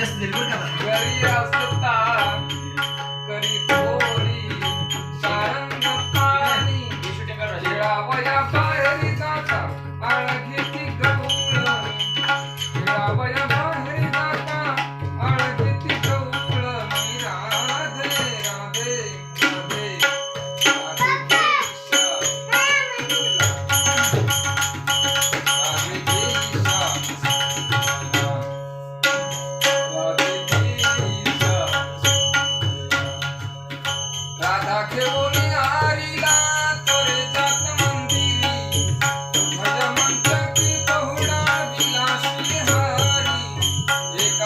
desde. भजमंत्र की बहुड़ा विलासी हरी एक